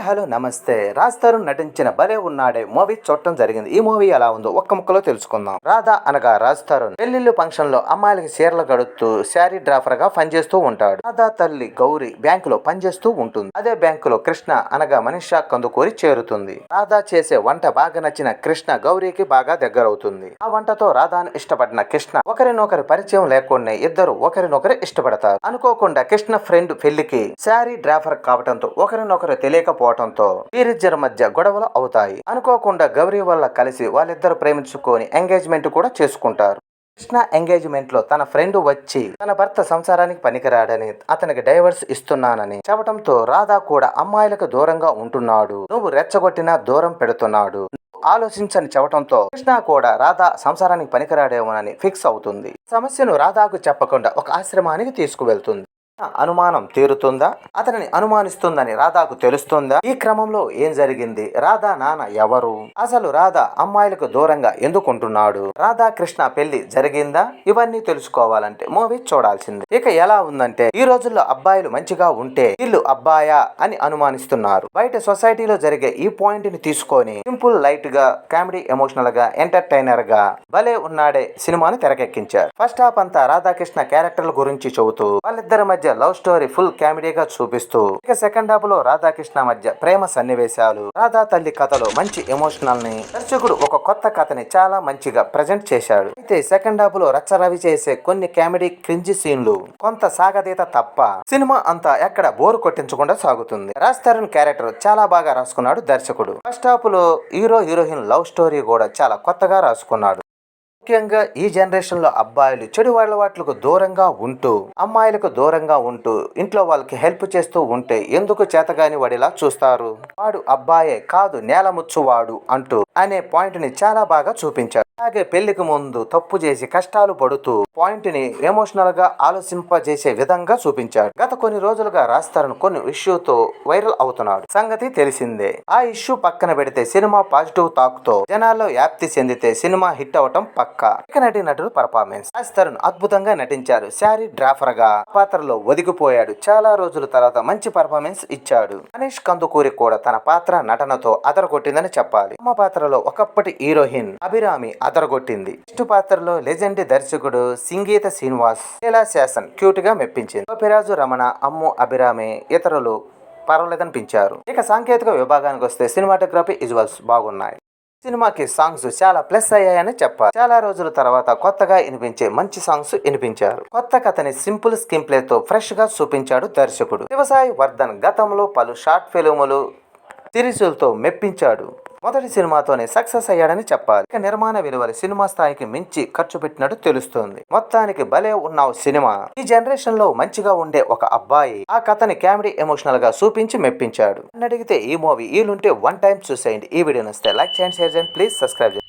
Hi hello నమస్తే. రాజ్ తరుణ్ నటించిన భలే ఉన్నాడే. మూవీ చూడటం జరిగింది. ఈ మూవీ ఎలా ఉందో ఒక్క ముక్కలో తెలుసుకుందాం. రాధా అనగా రాజ్ తరుణ్. పెళ్ళిళ్ళు ఫంక్షన్లో అమ్మాయిలకి చీరలు గడుతూ శారీ డ్రాఫర్గా పనిచేస్తూ ఉంటాడు. రాధా తల్లి గౌరీ బ్యాంకు లో పనిచేస్తూ ఉంటుంది. అదే బ్యాంకు లో కృష్ణ అనగా మనీషా కందుకూరి చేరుతుంది. రాధా చేసే వంట బాగా నచ్చిన కృష్ణ గౌరీకి బాగా దగ్గరవుతుంది. ఆ వంటతో రాధాను ఇష్టపడిన కృష్ణ ఒకరినొకరి పరిచయం లేకుండా ఇద్దరు ఒకరినొకరు ఇష్టపడతారు. అనుకోకుండా కృష్ణ ఫ్రెండ్ పెళ్ళికి శారీ డ్రాఫర్ కావటంతో ఒకరినొకరు తెలియకపోవటంతో వీరిద్దరి మధ్య గొడవలు అవుతాయి. అనుకోకుండా గౌరీ వల్ల కలిసి వాళ్ళిద్దరు ప్రేమించుకొని ఎంగేజ్మెంట్ కూడా చేసుకుంటారు. కృష్ణ ఎంగేజ్మెంట్లో తన ఫ్రెండ్ వచ్చి తన భర్త సంసారానికి పనికిరాడని అతనికి డైవర్స్ ఇస్తున్నానని చెప్పడంతో రాధా కూడా అమ్మాయిలకు దూరంగా ఉంటున్నాడు. నువ్వు రెచ్చగొట్టినా దూరం పెడుతున్నాడు. ఆలోచించని చెప్పడంతో కృష్ణ కూడా రాధా సంసారానికి పనికిరాడేమోనని ఫిక్స్ అవుతుంది. సమస్యను రాధాకు చెప్పకుండా ఒక ఆశ్రమానికి తీసుకువెళ్తుంది. అనుమానం తీరుతుందా? అతనిని అనుమానిస్తుందని రాధాకు తెలుస్తుందా? ఈ క్రమంలో ఏం జరిగింది? రాధా నాన్న ఎవరు? అసలు రాధా అమ్మాయిలకు దూరంగా ఎందుకుంటున్నాడు? రాధా కృష్ణ పెళ్ళి జరిగిందా? ఇవన్నీ తెలుసుకోవాలంటే మూవీ చూడాల్సింది. ఇక ఎలా ఉందంటే ఈ రోజుల్లో అబ్బాయిలు మంచిగా ఉంటే వీళ్ళు అబ్బాయా అని అనుమానిస్తున్నారు. బయట సొసైటీలో జరిగే ఈ పాయింట్ని తీసుకొని సింపుల్ లైట్గా కామెడీ ఎమోషనల్గా ఎంటర్టైనర్గా భలే ఉన్నాడే సినిమాను తెరకెక్కించారు. ఫస్ట్ హాఫ్ అంతా రాధాకృష్ణ క్యారెక్టర్ల గురించి చెబుతూ వాళ్ళిద్దరి మధ్య లవ్ స్టోరీ ఫుల్ కామెడీగా చూపిస్తూ ఇక సెకండ్ హాఫ్లో రాధాకృష్ణ మధ్య ప్రేమ సన్నివేశాలు. రాధా తల్లి కథలో మంచి ఎమోషనల్ని దర్శకుడు ఒక కొత్త కథని చాలా మంచిగా ప్రజెంట్ చేశాడు. అయితే సెకండ్ హాఫ్లో రచ్చరవి చేసే కొన్ని కామెడీ క్రింజి సీన్లు కొంత సాగదీత తప్ప సినిమా అంతా ఎక్కడ బోరు కొట్టించకుండా సాగుతుంది. రాజ్ తరుణ్ క్యారెక్టర్ చాలా బాగా రాసుకున్నాడు దర్శకుడు. ఫస్ట్ హాఫ్లో హీరో హీరోయిన్ లవ్ స్టోరీ కూడా చాలా కొత్తగా రాసుకున్నాడు. ముఖ్యంగా ఈ జనరేషన్లో అబ్బాయిలు చెడు అలవాట్లకు దూరంగా ఉంటూ అమ్మాయిలకు దూరంగా ఉంటూ ఇంట్లో వాళ్ళకి హెల్ప్ చేస్తూ ఉంటే ఎందుకు చేతగాని వాడిలా చూస్తారు? వాడు అబ్బాయే కాదు నేలముచ్చువాడు అంటూ అనే పాయింట్ని చాలా బాగా చూపించారు. అలాగే పెళ్ళికి ముందు తప్పు చేసి కష్టాలు పడుతూ పాయింట్ని ఎమోషనల్గా ఆలోచింపజేసే విధంగా చూపించాడు. గత కొన్ని రోజులుగా రాస్తారని కొన్ని ఇష్యూతో వైరల్ అవుతున్నాడు. సంగతి తెలిసిందే. ఆ ఇష్యూ పక్కన పెడితే సినిమా పాజిటివ్ టాక్తో జనాల్లో వ్యాప్తి చెందితే సినిమా హిట్ అవటం పక్క ఇక నటి నటుడు పర్ఫార్మెన్స్ రాజ్ తరుణ్ అద్భుతంగా నటించారు. శారీ డ్రాఫర్గా పాత్రలో ఒదిగిపోయాడు. చాలా రోజుల తర్వాత మంచి పర్ఫార్మెన్స్ ఇచ్చాడు. మనీష్ కందుకూరి కూడా తన పాత్ర నటనతో అదరగొట్టిందని చెప్పాలి. అమ్మ పాత్రలో ఒకప్పటి హీరోయిన్ అభిరామి అదరగొట్టింది. నెక్స్ట్ పాత్రలో లెజెండ్ దర్శకుడు సింగీత శ్రీనివాస్ లీలా శాసన్ క్యూట్గా మెప్పించింది. గోపిరాజు రమణ అమ్ము అభిరామి ఇతరులు పర్వాలేదనిపించారు. ఇక సాంకేతిక విభాగానికి వస్తే సినిమాటోగ్రఫీ విజువల్స్ బాగున్నాయి. సినిమాకి సాంగ్స్ చాలా ప్లస్ అయ్యాయని చెప్పారు చాలా రోజుల తర్వాత కొత్తగా వినిపించే మంచి సాంగ్స్ వినిపించారు. కొత్త కథని సింపుల్ స్కిన్ ప్లే తో ఫ్రెష్గా చూపించాడు దర్శకుడు. శివసాయి వర్ధన్ గతంలో పలు షార్ట్ ఫిలిములు సిరీసులతో మెప్పించాడు. మొదటి సినిమాతోనే సక్సెస్ అయ్యాడని చెప్పాలి. ఇక నిర్మాణ విలువలు సినిమా స్థాయికి మించి ఖర్చు పెట్టినట్టు తెలుస్తుంది. మొత్తానికి భలే ఉన్నావు సినిమా. ఈ జనరేషన్లో మంచిగా ఉండే ఒక అబ్బాయి ఆ కథని కామెడీ ఎమోషనల్గా చూపించి మెప్పించాడు. అడిగితే ఈ మూవీ వీలుంటే వన్ టైం చూసేయండి. ఈ వీడియో నచ్చితే లైక్ చేయండి షేర్ చేయండి ప్లీజ్ సబ్స్క్రైబ్ చేయండి.